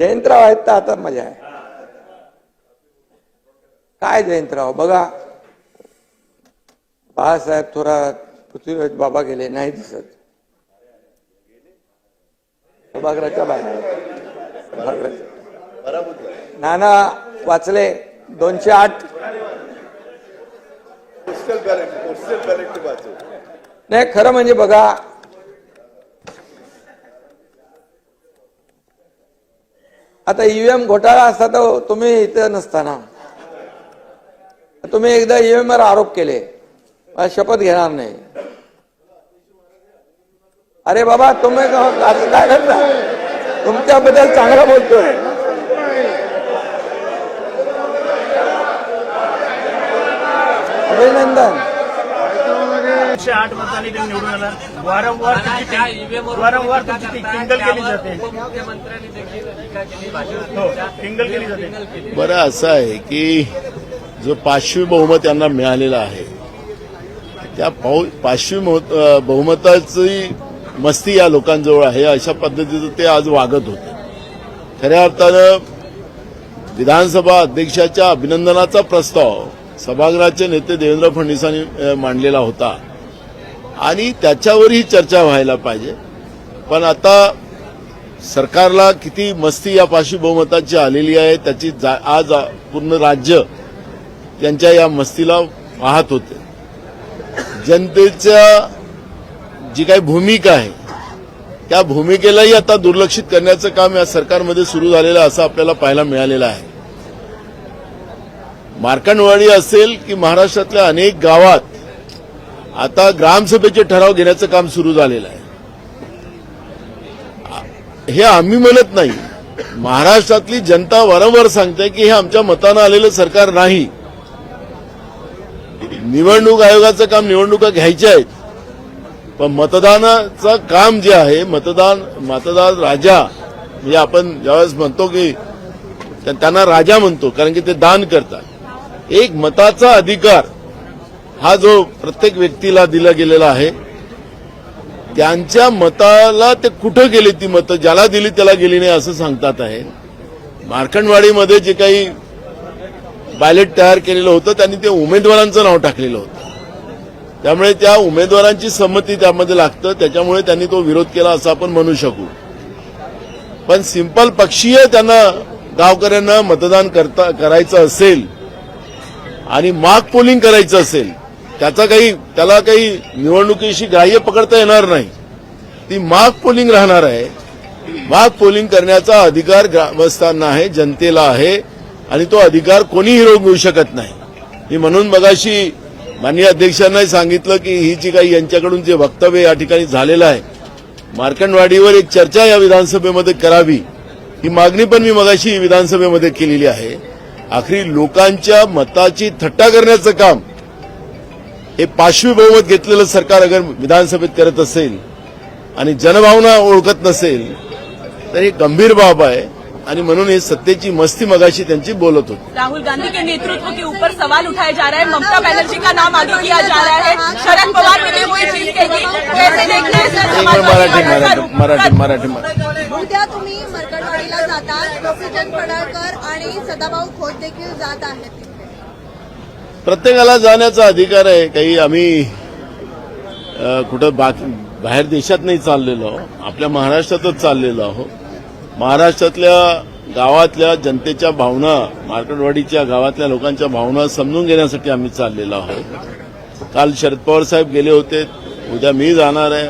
जयंतराव आहेत तर आता मजा आहे. काय जयंतराव? बघा. बाळासाहेब थोरात पृथ्वीराज बाबा गेले नाही दिसत. सभागृहाच्या बाहेर. नाना वाचले दोनशे आठ. नाही खरं म्हणजे बघा आता ईव्हीएम घोटाळा असता तर तुम्ही इथं नसताना. तुम्ही एकदा ईव्हीएम वर आरोप केले. मला शपथ घेणार नाही. अरे बाबा तुम्ही असं हो? काय करता? तुमच्याबद्दल चांगलं बोलतोय. अभिनंदन. एकशे आठ मतांनी ते निवडून आला. वारंवार वारंवार तुमची टिंग- टिंगल केली जाते. हो टिंगल केली जाते. बरं असं आहे की जो पाचवी बहुमत यांना मिळालेलं आहे त्या पाऊ- पाचवी बहुमताची मस्ती या लोकांजवळ आहे अशा पद्धतीचं ते आज वागत होते. खऱ्या अर्थानं विधानसभा अध्यक्षाच्या अभिनंदनाचा प्रस्ताव सभागृहाचे नेते देवेंद्र फडणवीसांनी मांडलेला होता. आणि त्याच्यावरही चर्चा व्हायला पाहिजे. पण आता सरकारला किती मस्ती या पाशी बहुमताची आलेली आहे त्याची जा- आज पूर्ण राज्य त्यांच्या या मस्तीला पाहत होते. जनतेच्या जी काही भूमिका आहे त्या भूमिकेलाही आता दुर्लक्षित करण्याचं काम या सरकारमध्ये सुरू झालेलं असं आपल्याला पाहायला मिळालेलं आहे. मार्कंडवाडी असेल की महाराष्ट्रातल्या अनेक गावात आता ग्रामसभेचे ठराव घेण्याचं काम सुरू झालेलं आहे. हे आम्ही म्हणत नाही. महाराष्ट्रातली जनता वारंवार सांगते की हे आमच्या मतानं आलेलं सरकार नाही. निवडणूक आयोगाचं काम निवडणुका घ्यायच्या आहेत. पण मतदानाचं काम जे आहे मतदान मतदार राजा म्हणजे आपण ज्यावेळेस म्हणतो की त्यांना राजा म्हणतो कारण की ते दान करतात. एक मताचा अधिकार हा जो प्रत्येक व्यक्तीला दिला गेलेला आहे त्यांच्या मताला ते कुठं गेले ती मतं? ज्याला दिली त्याला गेली नाही असं सांगतात आहे. मार्कंडवाडीमध्ये जे काही बॅलेट तयार केलेलं होतं त्यांनी ते उमेदवारांचं नाव टाकलेलं होतं. त्यामुळे त्या उमेदवारांची संमती त्यामध्ये लागतं त्याच्यामुळे त्यांनी तो विरोध केला असं आपण म्हणू शकू. पण सिंपल पक्षीय त्यांना गावकऱ्यांना मतदान करता करायचं असेल आणि माग पोलिंग करायचं असेल त्याचा काही त्याला काही निवडणुकीशी ग्राह्य पकडता येणार नाही. ती माग पोलिंग राहणार आहे. माग पोलिंग करण्याचा अधिकार ग्रामस्थांना आहे जनतेला आहे आणि तो अधिकार कोणीही घेऊ शकत नाही. मी म्हणून मगाशी माननीय अध्यक्षांनाही सांगितलं की ही जी काही यांच्याकडून जे वक्तव्य या ठिकाणी झालेलं आहे मार्कंडवाडीवर एक चर्चा या विधानसभेमध्ये करावी ही मागणी पण मी मगाशी विधानसभेमध्ये केलेली आहे. आखरी लोकांच्या मताची थट्टा करण्याचं काम हे पाचवी बहुमत घेतलेलं सरकार अगर विधानसभेत करत असेल आणि जनभावना ओळखत नसेल तर ही गंभीर बाब आहे. आणि म्हणून हे सत्तेची मस्ती मगाशी त्यांची बोलत होती. राहुल गांधी के नेतृत्व के ऊपर सवाल उठाए जा रहे हैं. ममता बनर्जी का नाम आगे किया जा रहा है. शरद पवार ने भी वही चीज कही कैसे देखते हैं सर मराठी मराठी मराठी मराठी उद्या तुम्ही मरकडवाडीला जातात ऑक्सिजन पडळकर आणि सदाभाऊ खोत देखील जात आहेत. प्रत्येकाला जाण्याचा अधिकार आहे. काही आम्ही कुठं बाकी बाहेर देशात नाही चाललेलो आहो आपल्या महाराष्ट्रातच चाललेलो आहो महाराष्ट्रातल्या गावातल्या जनतेच्या भावना मार्केटवाडीच्या गावातल्या लोकांच्या भावना समजून घेण्यासाठी आम्ही चाललेलो आहोत. काल शरद पवार साहेब गेले होते. उद्या मी जाणार आहे.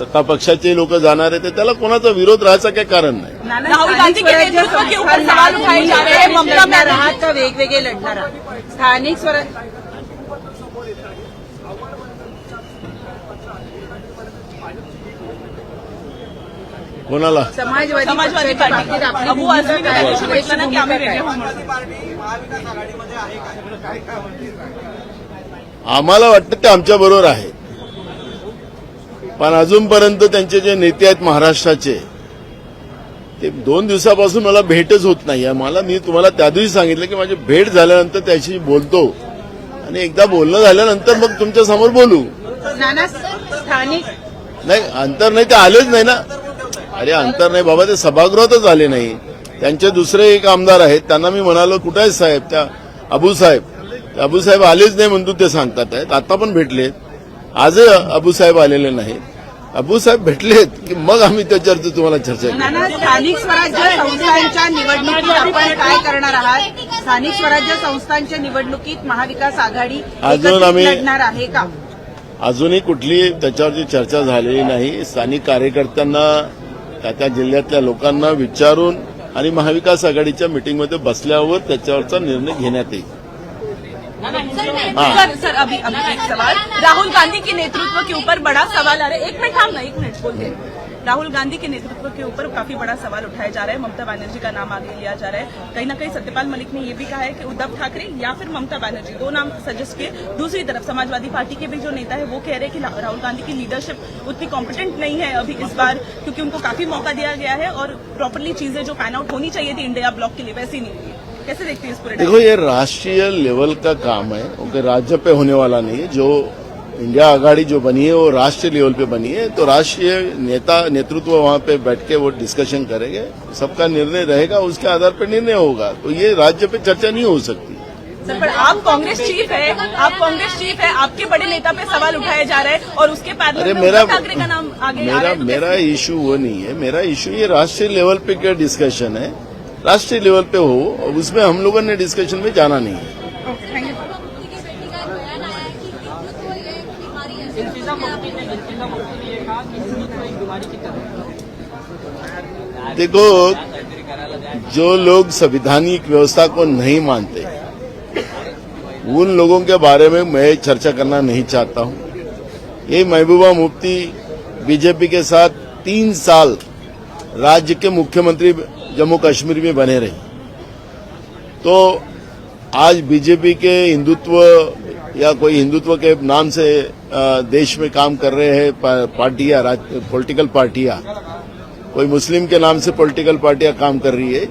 सत्ता पक्षाचे लोक जाणार आहे तर त्याला कोणाचा विरोध राहायचा काही कारण नाही? राहुल गांधी के नेतृत्व के ऊपर सवाल उठाए जा रहे हैं ममता बनर्जी आहात तर वेगवेगळे लढणार आहात? स्थानिक स्वराज कोणाला? समाजवादी समाजवादी पक्षाच्या पार्टी. बाबतीत आपली अबू भूमिका आझमी काय? ने घोषित आपली केलं ना की? आम्ही भूमिका वेगळे काय? आम्हाला वाटतं ते आमच्या बरोबर आहे पण अजूनपर्यंत त्यांचे जे नेते आहेत महाराष्ट्राचे ते दोन दिवसापासून मला भेटच होत नाही. मला मी तुम्हाला त्या दिवशी सांगितलं की माझी भेट झाल्यानंतर त्याशी बोलतो. आणि एकदा बोलणं झाल्यानंतर मग तुमच्यासमोर बोलू. नाही अंतर नाही ते आलेच नाही ना. अरे अंतर नाही बाबा ते सभागृहातच आले नाही. त्यांचे दुसरे एक आमदार आहेत. त्यांना मी म्हणालो कुठे साहेब? त्या अबू साहेब. अबू साहेब आलेच नाही म्हणतो ते सांगतात आहेत. आता पण भेटलेत. आजही अबू साहेब आलेले नाहीत. अबू साहेब भेटलेत की मग आम्ही त्याच्यावरती तुम्हाला चर्चा करू. स्थानिक स्वराज्य संस्थांच्या निवडणुकीत आपण काय करणार आहात? स्थानिक स्वराज्य संस्थांच्या निवडणुकीत महाविकास आघाडी अजून आम्ही- लढणार आहे का? अजूनही कुठली त्याच्यावरची चर्चा झालेली नाही. स्थानिक कार्यकर्त्यांना त्या त्या जिल्ह्यातल्या लोकांना विचारून आणि महाविकास आघाडीच्या मिटिंगमध्ये बसल्यावर त्याच्यावरचा निर्णय घेण्यात येईल। सर सर, अभी अभी एक सवाल। राहुल गांधी के नेतृत्व के ऊपर बड़ा सवाल आ रहा है। एक मिनट थाम ना एक मिनट बोलते राहुल गांधी के नेतृत्व के ऊपर काफ़ी बड़ा सवाल उठाया जा रहा है। ममता बनर्जी का नाम आगे लिया जा रहा है। कहीं ना कहीं सत्यपाल मलिक ने यह भी कहा है कि उद्धव ठाकरे या फिर ममता बनर्जी, दो नाम सजेस्ट किए। दूसरी तरफ़ समाजवादी पार्टी के भी जो नेता है, वो कह रहे हैं कि राहुल गांधी की लीडरशिप उतनी कॉम्पिटेंट नहीं है अभी इस बार, क्योंकि उनको काफ़ी मौका दिया गया है और प्रॉपरली चीज़ें जो पैन आउट होनी चाहिए थी इंडिया ब्लॉक के लिए, वैसी नहीं हुई कैसे देखते हैं इस पूरे देखो ये राष्ट्रीय लेवल का काम है क्योंकि राज्य पे होने वाला नहीं है। जो इंडिया आघाड़ी जो बनी है वो राष्ट्रीय लेवल पे बनी है। तो राष्ट्रीय नेता नेतृत्व वहाँ पे बैठ के वो डिस्कशन करेंगे। सबका निर्णय रहेगा उसके आधार पर निर्णय होगा। तो ये राज्य पे चर्चा नहीं हो सकती। सर पर आप कांग्रेस चीफ है आप कांग्रेस चीफ है आपके बड़े नेता पे सवाल उठाए जा रहे हैं और उसके अरे मेरा का नाम आगे मेरा मेरा इशू वो नहीं है। मेरा इशू ये राष्ट्रीय लेवल पे क्या डिस्कशन है? राष्ट्रीय लेवल पे हो उसमें हम लोगों ने डिस्कशन में जाना नहीं है। देखो, जो लोग संविधानिक व्यवस्था को नहीं मानते, उन लोगों के बारे में मैं चर्चा करना नहीं चाहता हूँ। ये महबूबा मुफ्ती बीजेपी के साथ तीन साल राज्य के मुख्यमंत्री जम्मू कश्मीर में बने रही। तो आज बीजेपी के हिंदुत्व या कोई हिंदुत्व के नाम से देश में काम कर रहे हैं पार्टियाँ पॉलिटिकल पार्टियाँ। कोई मुस्लिम के नाम से पॉलिटिकल पार्टियाँ काम कर रही है।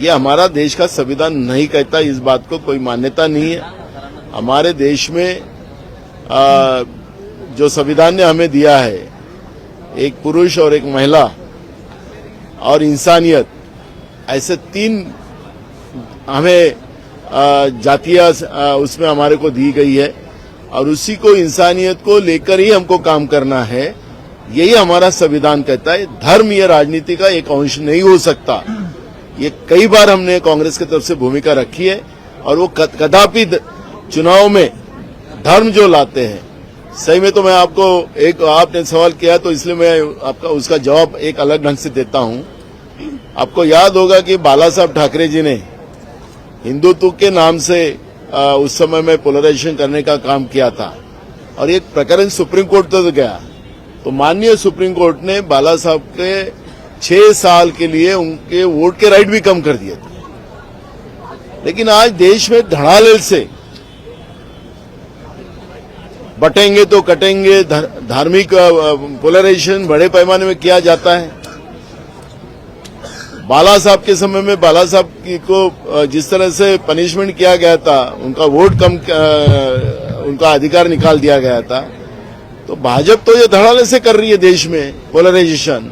ये हमारा देश का संविधान नहीं कहता इस बात को कोई मान्यता नहीं है। हमारे देश में आ, जो संविधान ने हमें दिया है एक पुरुष और एक महिला और इंसानियत ऐसे तीन हमें जातिया उसमें हमारे को दी गई है और उसी को इंसानियत को लेकर ही हमको काम करना है। यही हमारा संविधान कहता है। धर्म या राजनीति का एक अंश नहीं हो सकता। ये कई बार हमने कांग्रेस की तरफ़ से भूमिका रखी है और वो कदापि चुनाव में धर्म जो लाते हैं। सही में तो मैं आपको एक, आपने सवाल किया तो इसलिए मैं आपका, उसका जवाब एक अलग ढंग से देता हूँ। आपको याद होगा कि बाला साहब ठाकरे जी ने हिंदुत्व के नाम से आ, उस समय में पोलराइजेशन करने का काम किया था। और एक प्रकरण सुप्रीम कोर्ट तक तो गया। तो माननीय सुप्रीम कोर्ट ने बाला साहब के छह साल के लिए उनके वोट के राइट भी कम कर दिए थे। लेकिन आज देश में धड़ालेल से बटेंगे तो कटेंगे धार्मिक पोलराइजेशन बड़े पैमाने में किया जाता है। बाला साहब के समय में बाला साहब की जिस तरह से पनिशमेंट किया गया था, उनका वोट कम उनका अधिकार निकाल दिया गया था। तो भाजपा तो ये धड़ाले से कर रही है देश में पोलराइजेशन